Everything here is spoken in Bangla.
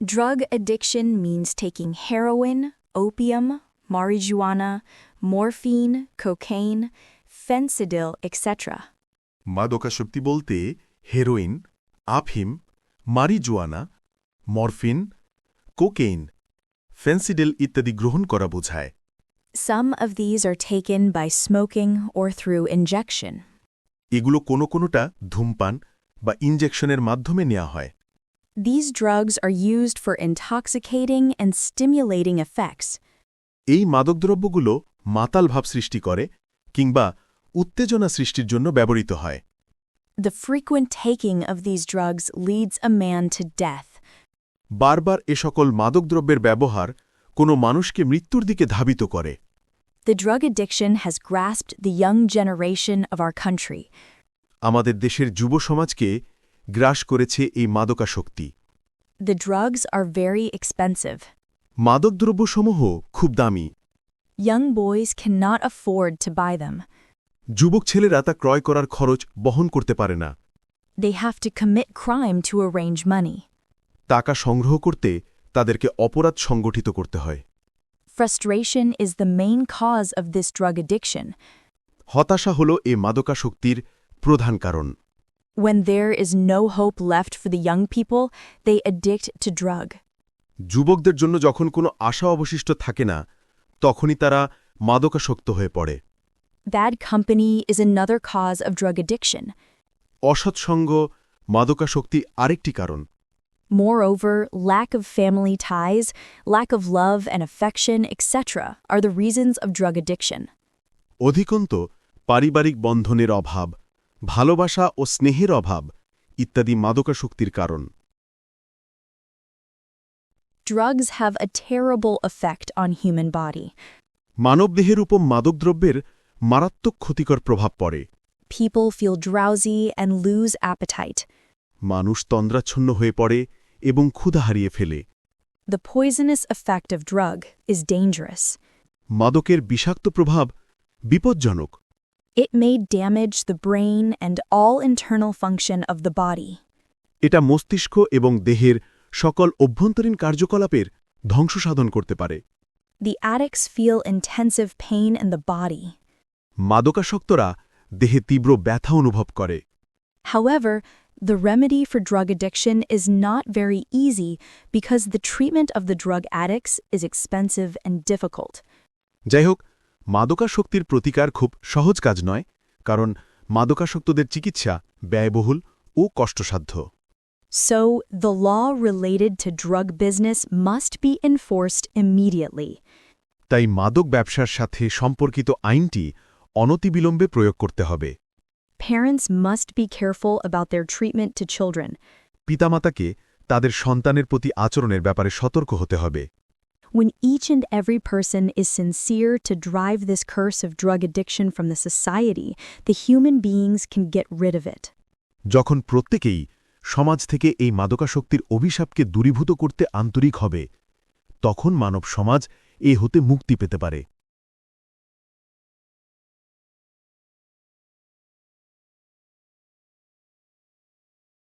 Drug addiction means taking heroin, opium, marijuana, morphine, cocaine, fentanyl, etc. মাদকাসক্তি বলতে হেরোইন আফিম মারিজুয়ানা মরফিন কোকেইন ফেন্সিডেল ইত্যাদি গ্রহণ করা বোঝায় Some of these are taken by smoking or through injection. এগুলো কোনো কোনোটা ধূমপান বা ইনজেকশনের মাধ্যমে নেওয়া হয় These drugs are used for intoxicating and stimulating effects. এই মাদকদ্রব্যগুলো মাতাল ভাব সৃষ্টি করে কিংবা উত্তেজনা সৃষ্টির জন্য ব্যবহৃত হয় The frequent taking of these drugs leads a man to death. বারবার এ সকল মাদকদ্রব্যের ব্যবহার কোনো মানুষকে মৃত্যুর দিকে ধাবিত করে The drug addiction has grasped the young generation of our country. আমাদের দেশের যুব সমাজকে গ্রাস করেছে এই মাদকাসক্তি The drugs are very expensive. মাদকদ্রব্যসমূহ খুব দামি Young boys cannot afford to buy them. যুবক ছেলেরা তা ক্রয় করার খরচ বহন করতে পারে না They have to commit crime to arrange money. টাকা সংগ্রহ করতে তাদেরকে অপরাধ সংগঠিত করতে হয় Frustration is the main cause of this drug addiction. হতাশা হল এ মাদকাসক্তির প্রধান কারণ When there is no hope left for the young people, they addict to drug. যুবকদের জন্য যখন কোনো আশা অবশিষ্ট থাকে না তখনই তারা মাদকাসক্ত হয়ে পড়ে Bad company is another cause of drug addiction. অসৎসঙ্গ মাদকাসক্তি আরেকটি কারণ Moreover, lack of family ties, lack of love and affection, etc., are the reasons of drug addiction. অধিকন্ত পারিবারিক বন্ধনের অভাব ভালোবাসা ও স্নেহের অভাব ইত্যাদি মাদকাসক্তির কারণ Drugs have a terrible effect on human body. মানবদেহের উপর মাদকদ্রব্যের মারাত্মক ক্ষতিকর প্রভাব পড়ে People feel drowsy and lose appetite. মানুষ তন্দ্রাচ্ছন্ন হয়ে পড়ে এবং ক্ষুধা হারিয়ে ফেলে The poisonous effect of drug is dangerous. মাদকের বিষাক্ত প্রভাব বিপজ্জনক It may damage the brain and all internal function of the body. এটা মস্তিষ্ক এবং দেহের সকল অভ্যন্তরীণ কার্যকলাপের ধ্বংস সাধন করতে পারে The addicts feel intensive pain in the body. মাদকাসক্তরা দেহে তীব্র ব্যথা অনুভব করে However, the remedy for drug addiction is not very easy because the treatment of the drug addicts is expensive and difficult. যাই হোক মাদকাসক্তির প্রতিকার খুব সহজ কাজ নয় কারণ মাদকাসক্তদের চিকিৎসা ব্যয়বহুল ও কষ্টসাধ্য So, the law related to drug business must be enforced immediately. তাই মাদক ব্যবসার সাথে সম্পর্কিত আইনটি অনতিবিলম্বে প্রয়োগ করতে হবে Parents must be careful about their treatment to children. পিতামাতাকে তাদের সন্তানের প্রতি আচরণের ব্যাপারে সতর্ক হতে হবে When each and every person is sincere to drive this curse of drug addiction from the society, the human beings can get rid of it. যখন প্রত্যেকেই সমাজ থেকে এই মাদকাসক্তির অভিশাপকে দূরীভূত করতে আন্তরিক হবে তখন মানব সমাজ এ হতে মুক্তি পেতে পারে